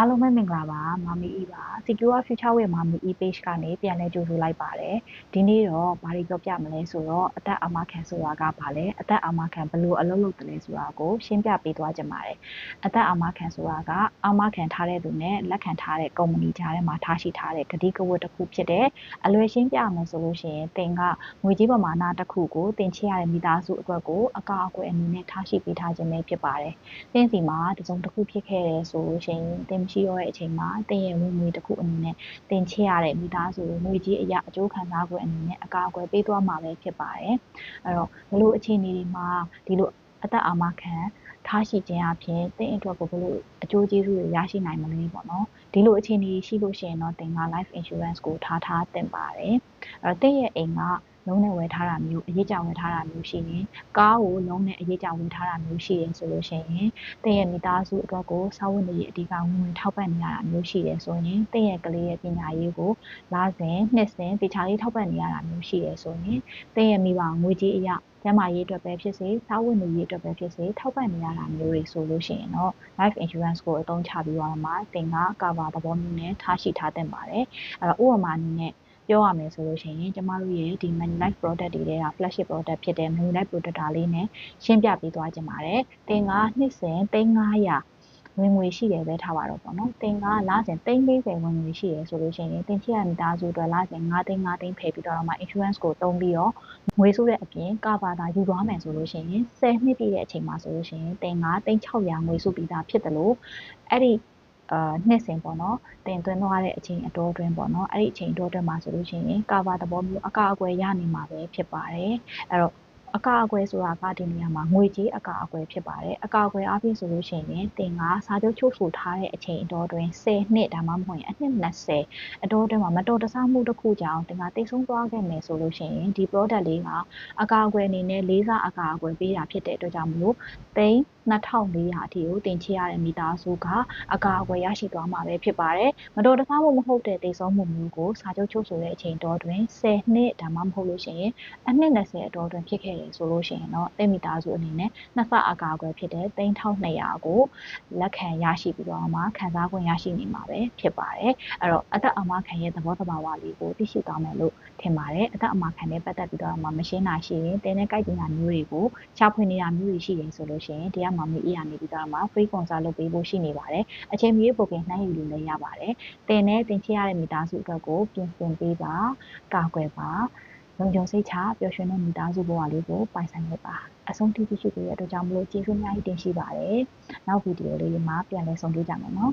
အားလုံးပဲမင်္ဂလာပါမမီအီပါ Secure Future with မမီအီ page ကနေပြန်လဲကြိုဆိုလိုက်ပါတယ်ဒီနေ့တော့ဘာတွေပြောပြမလဲဆိုတော့အသက်အာမခံဆိုတာကဘာလဲအသက်အာမခံဘယ်လိုအလုပ်လုပ်တယ်လဲဆိုတာကိုရှင်းပြပေးသွားကြပါတယ်အသက်အာမခံဆိုတာကအာမခံထားတဲ့သူနဲ့လက်ခံထားတဲ့ကုမ္ပဏီကြားထဲမှာထားရှိထားတဲ့ဂတိကဝတ်တစ်ခုဖြစ်တဲ့အလွယ်ရှင်းပြမယ်ဆိုလို့ရှိရင်တင်ကငွေကြီးပမာဏတစ်ခုကိုတင်ချရတဲ့မိသားစုအတွက်ကိုအကောက်အကွယ်အနေနဲ့ထားရှိပေးထားခြင်းပဲဖြစ်ပါတယ်တင်စီမှာတစုံတစ်ခုဖြစ်ခဲ့တယ်ဆိုလို့ရှိရင်တင်မရှိတော့တဲ့အချိန်မှာတင်ရဲ့ဝင်ငွေတစ်ခုအနေနဲ့တင်ချရတဲ့မိသားစုငွေကြီးအရာအကျိုးခံစား권အနေနဲ့အကောက်အကွယ်ပေးသွားမှာပဲဖြစ်ပါတယ်အဲ့တော့ဘလို့အခြေအနေတွေမှာဒီလိုအသက်အာမခံထားရှိခြင်းအပြင်တင်းအတွက်ကိုဘလို့အကျိုးကျေးဇူးတွေရရှိနိုင်မလဲပေါ့နော်ဒီလိုအခြေအနေရှိလို့ရှိရင်တော့တင်က life insurance ကိုထားထားတင်ပါတယ်အဲ့တော့တင်းရဲ့အိမ်က လုံးနဲ့ဝယ်ထားတာမျိုးအရေးကြောင်ဝယ်ထားတာမျိုးရှိရင်ကားကိုလုံးနဲ့အရေးကြောင်ဝယ်ထားတာမျိုးရှိရင်ဆိုလို့ရှိရင်တင့်ရဲ့မိသားစုအတွက်ကိုစာဝတ်နေရေးအဓိကဝင်ဝင်ထောက်ပံ့နေရတာမျိုးရှိတယ်ဆိုရင်တင့်ရဲ့ကလေးရဲ့ပညာရေးကိုလာစဉ်နှစ်စဉ်တခြားလေးထောက်ပံ့နေရတာမျိုးရှိတယ်ဆိုရင်တင့်ရဲ့မိဘငွေကြေးအရာကျန်းမာရေးအတွက်ပဲဖြစ်စေစားဝတ်နေရေးအတွက်ပဲဖြစ်စေထောက်ပံ့နေရတာမျိုးတွေဆိုလို့ရှိရင်တော့ life insurance ကိုအသုံးချပြီးတော့မှတင်က cover သဘောမျိုးနဲ့ထားရှိထားတင်ပါတယ်အဲ့တော့ဥပမာအနေနဲ့ ပြောရမယ်ဆိုလို့ရှိရင်ကျမတို့ရဲ့ဒီ Manulife product တွေတဲ့က flagship product ဖြစ်တဲ့ Manulife product တာလေးနဲ့ရှင်းပြပေးသွားကြပါတယ်။တင်ကနှစ်စဉ်3900ဝင်ငွေရှိတယ်ပဲထားပါတော့ပေါ့နော်။တင်ကလစဉ်340ဝင်ငွေရှိတယ်ဆိုလို့ရှိရင်တင်ချရမိသားစုအတွက်လစဉ်9သိန်း9သိန်းဖယ်ပြီးတော့မှ insurance ကိုတုံးပြီးတော့ငွေစုတဲ့အပြင်ကဘာသာယူသွားမယ်ဆိုလို့ရှိရင်10နှစ်ပြည့်တဲ့အချိန်မှာဆိုလို့ရှိရင်တင်က3600ငွေစုပြီးသားဖြစ်တယ်လို့အဲ့ဒီ အာနှစ်စဉ်ပေါ့နော်တင်သွင်းသွားတဲ့အချိန်အတော်အတွင်းပေါ့နော်အဲ့ဒီအချိန်အတော်အတွင်းမှာဆိုလို့ရှိရင်ကာဗာသဘောမျိုးအကာအကွယ်ရနေမှာပဲဖြစ်ပါတယ်အဲ့တော့ အကာအကွယ်ဆိုတာကဒီနေရာမှာငွေကြေးအကာအကွယ်ဖြစ်ပါတယ်အကာအကွယ်အပြင်ဆိုလို့ရှိရင်တင်ကစာချုပ်ချုပ်ဆိုထားတဲ့အချိန်အတော်အတွင်း10နှစ်ဒါမှမဟုတ်ရင်အနှစ်20အတော်အတွင်းမှာမတော်တဆမှုတစ်ခုကြောင့်တင်ကတိတ်ဆုံးသွားခဲ့မယ်ဆိုလို့ရှိရင်ဒီ product လေးကအကာအကွယ်အနေနဲ့လေးစားအကာအကွယ်ပေးတာဖြစ်တဲ့အတွက်ကြောင့်မလို့တိန်2400အထိကိုတင်ချရတဲ့မိသားစုကအကာအကွယ်ရရှိသွားမှာပဲဖြစ်ပါတယ်။မတော်တဆမှုမဟုတ်တဲ့တိတ်ဆုံးမှုမျိုးကိုစာချုပ်ချုပ်ဆိုတဲ့အချိန်တော်တွင်10နှစ်ဒါမှမဟုတ်လို့ရှိရင်အနှစ်20အတော်တွင်ဖြစ်ခဲ့တယ်ဆိုလို့ရှိရင်တော့တဲ့မိသားစုအနေနဲ့နှစ်ဆအကာအကွယ်ဖြစ်တဲ့3200ကိုလက်ခံရရှိပြီးတော့မှခံစား권ရရှိနေမှာပဲဖြစ်ပါတယ်။အဲ့တော့အသက်အမခံရဲ့သဘောတဘာဝလေးကိုသိရှိသွားမယ်လို့ထင်ပါတယ်။အသက်အမခံနဲ့ပတ်သက်ပြီးတော့မှမရှင်းတာရှိရင်တင်းနဲ့ကြိုက်တင်တာမျိုးတွေကိုရှာဖွေနေတာမျိုးတွေရှိရင်ဆိုလို့ရှိရင်တရားမမေးအေးရနေပြီးတော့မှ free consult လုပ်ပေးဖို့ရှိနေပါတယ်အချိန်မီ booking နှိုင်းယူလို့လည်းရပါတယ်တင်နဲ့တင်ချရတဲ့မိသားစုအတွက်ကိုပြင်ဆင်ပေးပါကာကွယ်ပါ လုံခြုံစိတ်ချပျော်ရွှင်တဲ့မိသားစုဘဝလေးကိုပိုင်ဆိုင်လိုက်ပါအဆုံးထိသိရှိပေးရတဲ့အတွက်ကြောင့်မလို့ကျေးဇူးအများကြီးတင်ရှိပါတယ်နောက်ဗီဒီယိုလေးမှာပြန်လည်ဆုံတွေ့ကြမယ်နော်